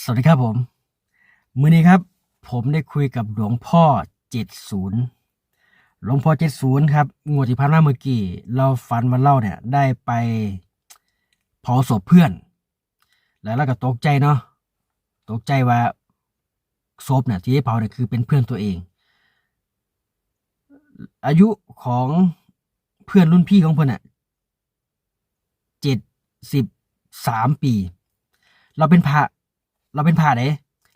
สวัสดีครับผม มือนี้ครับ ผมได้คุยกับหลวงพ่อเจ็ดศูนย์หลวงพ่อเจ็ดศูนย์ครับงวดที่ผ่านมาเมื่อกี้ เราฝันวันเล่าเนี่ย ได้ไปเผาศพเพื่อน แล้วเราก็ตกใจเนาะ ตกใจว่าศพเนี่ยที่ได้เผาเนี่ยคือเป็นเพื่อนตัวเอง อายุของเพื่อนรุ่นพี่ของเพื่อนอะเจ็ดสิบสามปี เราเป็นพระ เราเป็นพระไหน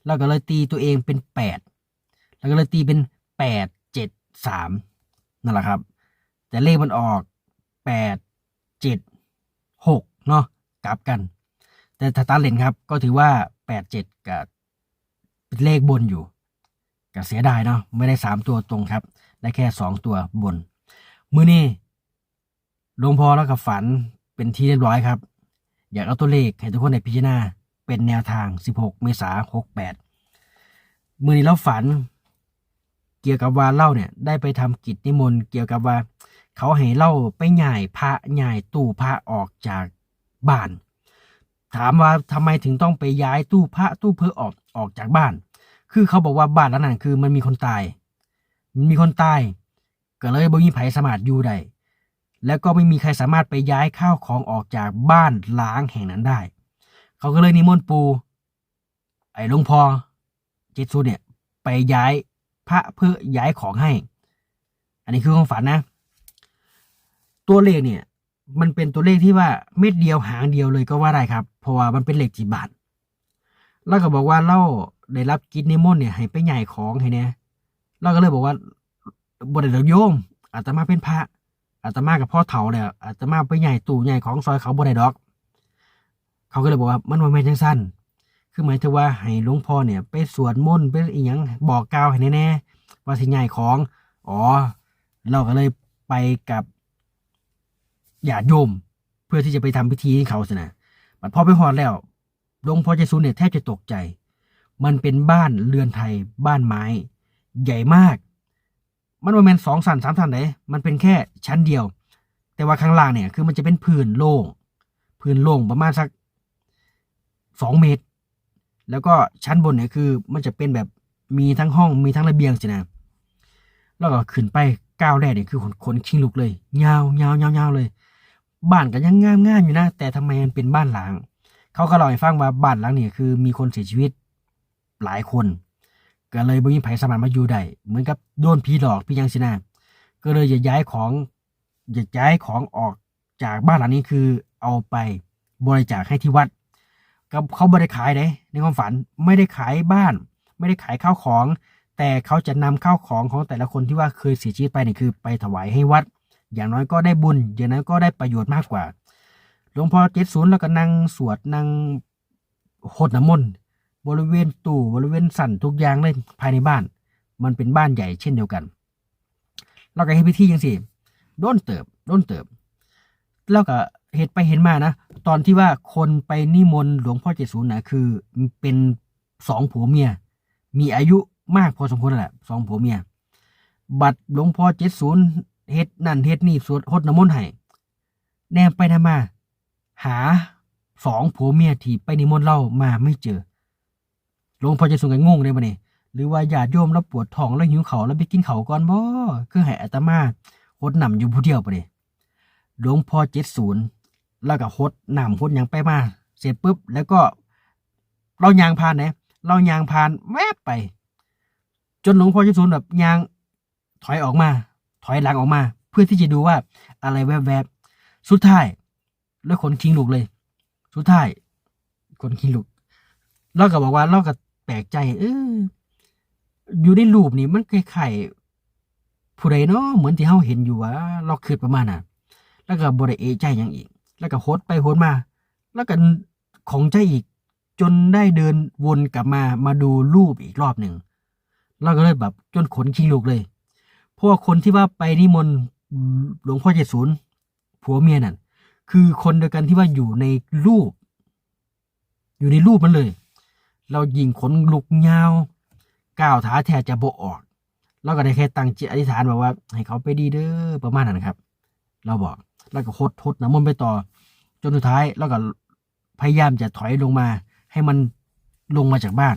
เราก็เลยตีตัวเองเป็นแปดเราก็เลยตีเป็นแปดเจ็ดสามนั่นแหละครับ แต่เลขมันออกแปดเจ็ดหกเนาะกลับกัน แต่ถ้าตาเลนครับ ก็ถือว่าแปดเจ็ดกับเป็นเลขบนอยู่ก็เสียดายเนาะไม่ได้สามตัวตรงครับ ได้แค่สองตัวบน มือนี้หลวงพ่อแล้วกับฝันเป็นที่เรียบร้อยครับ อยากเอาตัวเลขให้ทุกคนได้พิจารณา เป็นแนวทาง 16 เมษายน68 มือนี้เราฝัน เกี่ยวกับว่าเล่าเนี่ยได้ไปทำกิจนิมนต์เกี่ยวกับว่า เขาให้เล่าไปใหญ่พระใหญ่ตู้พระออกจากบ้าน ถามว่าทำไมถึงต้องไปย้ายตู้พระตู้เพื่อออกออกจากบ้าน คือเขาบอกว่าบ้านหลังนั้นคือมันมีคนตาย มันมีคนตายก็เลยบ่มีไผสามารถอยู่ได้แล้วก็ไม่มีใครสามารถไปย้ายข้าวของออกจากบ้านล้างแห่งนั้นได้ เขาก็เลยนิมนต์ปูไอ้หลวงพ่อเจสุเนี่ยไปย้ายพระเพื่อย้ายของให้ อันนี้คือความฝันนะ ตัวเลขเนี่ย มันเป็นตัวเลขที่ว่าเม็ดเดียวหางเดียวเลยก็ว่าได้ครับ เพราะว่ามันเป็นเลขจีบาทแล้วก็บอกว่าเล่าได้รับกิจนิมนต์เนี่ยให้ไปใหญ่ของให้เนี่ยเราก็เลยบอกว่าบไดเดยวโยมอาตมาเป็นพระอาตมากับพ่อเฒ่าแล้วอาตมาไปใหญ่ตู่ใหญ่ของซอยเขาบ่ได้ดอก เขาก็เลยบอกว่ามันว่าแม่จังสั้นคือหมายถึงว่าให้หลวงพ่อเนี่ยไปสวดมนต์ไปอีหยังบอกกล่าวให้แน่ๆว่าสิ่งใหญ่ของ อ๋อ เราก็เลยไปกับญาติโยม เพื่อที่จะไปทำพิธีให้เขาสินะบัดพอไปหอดแล้วหลวงพ่อเจสุเนี่ยแทบจะตกใจ มันเป็นบ้านเรือนไทยบ้านไม้ ใหญ่มาก มันว่าแมนสองสันสามสันไหนมันเป็นแค่ชั้นเดียว แต่ว่าข้างล่างเนี่ยคือมันจะเป็นพื้นโล่งพื้นโล่งประมาณสัก สองเมตร แล้วก็ชั้นบนเนี่ยคือ มันจะเป็นแบบมีทั้งห้องมีทั้งระเบียงสินะแล้วก็ขึ้นไปก้าวแรกเนี่ยคือขนขนชิงลุกเลยยาวยาวยาวยาวเลย บ้านก็ยังงามงามอยู่นะ แต่ทำไมมันเป็นบ้านหลัง เขาก็เล่าให้ฟังว่าบ้านหลังเนี่ยคือมีคนเสียชีวิตหลายคน ก็เลยบ่มีไผสมารถมาอยู่ได้เหมือนกับโดนผีหลอกพี่ยังสินะก็เลยจะย้ายของจะย้ายของออกจากบ้านหลังนี้คือเอาไปบริจาคให้ที่วัด ก็เขาบริขายเด้ในความฝันไม่ได้ขายบ้าน ไม่ได้ขายข้าวของ แต่เขาจะนำข้าวของของแต่ละคนที่ว่าเคยเสียชีวิตไปนี่คือไปถวายให้วัด อย่างน้อยก็ได้บุญ อย่างนั้นก็ได้ประโยชน์มากกว่าหลวงพ่อเจ็ดศูนย์แล้วก็นั่งสวดนั่งโหดน้ำมนต์บริเวณตู้บริเวณสั่นทุกอย่างเลยภายในบ้าน มันเป็นบ้านใหญ่เช่นเดียวกัน เราก็ให้พิธียังสิโดนเติบโดนเติบ แล้วก็เหตุไปเห็นมานะ ตอนที่ว่าคนไปนิมนต์หลวงพ่อเจ็ดศูนย์นะคือเป็นสองผัวเมีย มีอายุมากพอสมควรแหละสองผัวเมีย บัตรหลวงพ่อเจ็ดศูนย์เฮ็ดนั่นเฮ็ดนี่สวดหดน้ำมนต์ให้แนมไปนำมา หาสองผัวเมียที่ไปนิมนต์เล่ามาไม่เจอหลวงพ่อเจ็ดศูนย์ก็งงเลยบัดนี้หรือว่าญาติโยมแล้วปวดท้องแล้วหิวเขาแล้วไปกินเขาก่อนบ่คือให้อาตมาหดนำอยู่ผู้เดียวปะเดหลวงพ่อเจ็ดศูนย์ แล้วก็หดนำหดยังไปมา เสร็จปุ๊บ แล้วก็ เรายางพานไหนเรายางพานแวบไป จนหลวงพ่อเจ็ดศูนย์แบบยางถอยออกมา ถอยหลังออกมา เพื่อที่จะดูว่าอะไรแวบๆสุดท้าย แล้วขนคิงลุกเลย สุดท้ายขนคิงลุกเราก็บอกว่าเราก็แปลกใจ เอออยู่ในรูปนี่มันคล้ายๆผู้ใดเนาะเหมือนที่เฮาเห็นอยู่ว่า เราคิดประมาณน่ะ แล้วก็บ่ได้เอใจหยังอีก แล้วก็โหดไปโหดมา แล้วก็ของใจอีก จนได้เดินวนกลับมามาดูรูปอีกรอบหนึ่งเราก็เลยแบบจนขนขี้ลุกเลยเพราะว่าคนที่ว่าไปนิมนต์หลวงพ่อเจ็ดศูนย์ผัวเมียนั่นคือคนเดียวกันที่ว่าอยู่ในรูป อยู่ในรูปมันเลย เรายิงขนลุกยาวก้าวขาแทบจะโบออกเราก็ได้แค่ตั้งจิตอธิษฐานบอกว่า ให้เขาไปดีเด้อประมาณนั้นครับ เราบอก แล้วก็โคดทดน้ำมนไปต่อ จนสุดท้ายเราก็พยายามจะถอยลงมา ให้มันลงมาจากบ้าน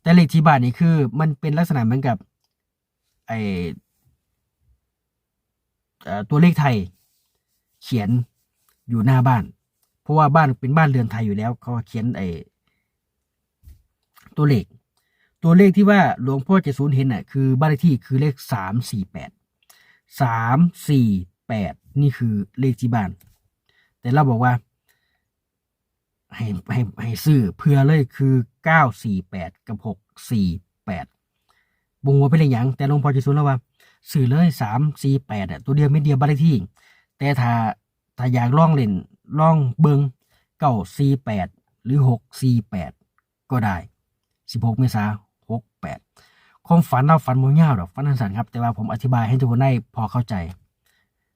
แต่เลขที่บ้านนี่คือ มันเป็นลักษณะเหมือนกับไอตัวเลขไทย เขียนอยู่หน้าบ้าน เพราะว่าบ้านเป็นบ้านเรือนไทยอยู่แล้วเขาเขียนไอตัวเลข ตัวเลขที่ว่าหลวงพ่อเจสูนเห็นน่ะคือบ้านเลขที่คือเลขสามสี่แปดสามสี่แปด นี่คือเลขที่บ้าน แต่เราบอกว่าให้ให้ให้ซื้อเพื่อเลยคือเก้าสี่แปดกับหกสี่แปดบงว่าเป็นอะไรอย่าง แต่หลวงพ่อเจสูนแล้วว่าซื้อเลยสามสี่แปดอะตัวเดียวไม่เดียวบ้านเลขที่ แต่ถ้าถ้าอยากล่องเล่นล่องเบิงเก้าสี่แปดหรือหกสี่แปดก็ได้สิบหกเมษาหกแปดความฝันเราฝันโมย่าวดอกฝันสันครับ แต่ว่าผมอธิบายให้ทุกคนได้พอเข้าใจ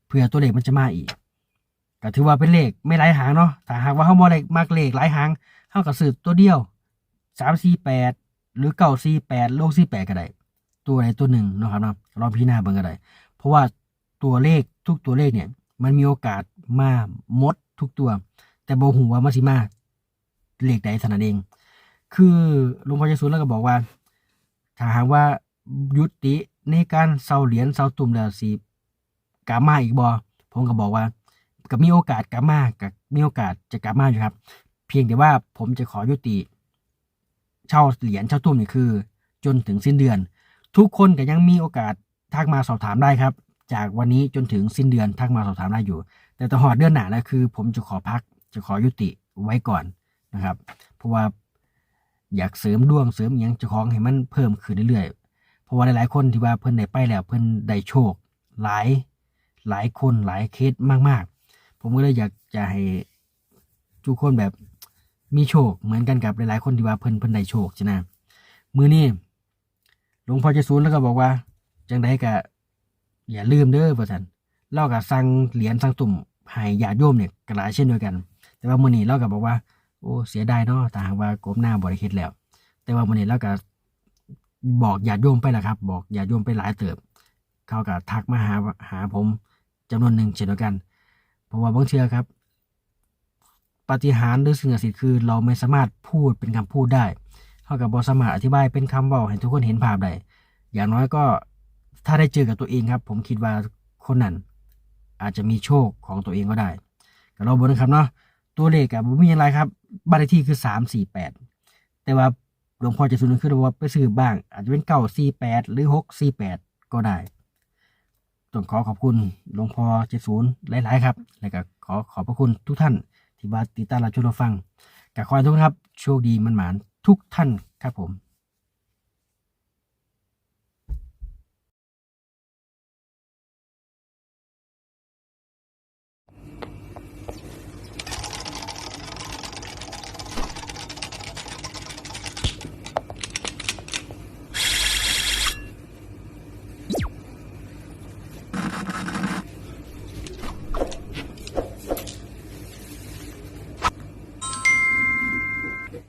เพื่อตัวเลขมันจะมาอีกก็ถือว่าเป็นเลขไม่หลายหางเนาะถ้าหากว่าเขาบ่ได้มากเลขหลายหางเขาก็ซื้อตัวเดียวสามสี่แปดหรือเก้าสี่แปดโลกสี่แปดก็ได้ตัวใดตัวหนึ่งนะครับเนาะลองพิจารณาเบิ่งก็ได้เพราะว่าตัวเลขทุกตัวเลขเนี่ย มันมีโอกาสมาหมดทุกตัว แต่บ่ฮู้ว่ามันสิมาเลขใดเท่านั้นเอง คือหลวงพ่อเยซูแล้วก็บอกว่าถ้าหากว่ายุติในการเซาเหรียญเซาตุ่มแล้วสิ กลับมาอีกบ่ผมก็บอกว่าก็มีโอกาสกลับมากับมีโอกาสจะกลับมาอยู่ครับ เพียงแต่ว่าผมจะขอยุติ เช่าเหรียญเช่าตุ้มนี่คือ จนถึงสิ้นเดือน ทุกคนก็ยังมีโอกาสทักมาสอบถามได้ครับ จากวันนี้จนถึงสิ้นเดือนทักมาสอบถามได้อยู่ แต่ต่อหอดเดือนหน้านะคือ ผมจะขอพักจะขอยุติไว้ก่อนนะครับ เพราะว่าอยากเสริมดวงเสริมอหยังเจะของให้มันเพิ่มขึ้นเรื่อยๆเพราะว่าหลายๆคนที่ว่าเพิ่นได้ไปแล้วเพิ่นได้โชค หลาย หลายคนหลายเคสมากๆ ผมก็เลยอยากจะให้ทุกคนแบบมีโชคเหมือนกันกับหลายๆคนที่ว่าเพิ่นเพิ่นได้โชคใช่นะมือนี้หลวงพ่อเจะซูนแล้วก็บอกว่า จังไดก็อย่าลืมเด้อพ่อท่านเราก็สั่งเหรียญสั่งตุ่มให้ญาติโยมเนี่ยก็หลายเช่นเดียวกัน แต่ว่ามือนี้เราก็บอกว่า โอ้เสียดายเนาะแต่หากว่ากบหน้าบริเฮ็ดแล้ว แต่ว่ามือนี้เราก็บอกญาติโยมไปแล้วครับ บอกญาติโยมไปหลายเติบ เขาก็ทักมาหาหาผม จำนวนหนึ่งเช่นเดียวกัน เพราะว่าบางเชื่อครับ ปฏิหารหรือสิ่งศักดิ์สิทธิ์คือ เราไม่สามารถพูดเป็นคำพูดได้เขากับบอสามารถอธิบายเป็นคำบอกให้ทุกคนเห็นภาพได้ อย่างน้อยก็ถ้าได้เจอกับตัวเองครับ ผมคิดว่าคนนั้นอาจจะมีโชคของตัวเองก็ได้ก็เราบนนะครับเนาะตัวเลขกับไม่มีอะไรครับบ้านเลขที่คือสามสี่แปดแต่ว่าหลวงพ่อจะสุนคือว่าไปซื้อบ้าง อาจจะเป็นเก้าสี่แปดหรือหกสี่แปดก็ได้ ต้องขอขอบคุณหลวงพ่อเจศูนย์หลาย ๆ ครับ และก็ขอขอบพระคุณทุกท่าน ที่มาติดตามรับชมรับฟังกับขอให้ทุกท่านครับ โชคดีมันหมานทุกท่านครับผม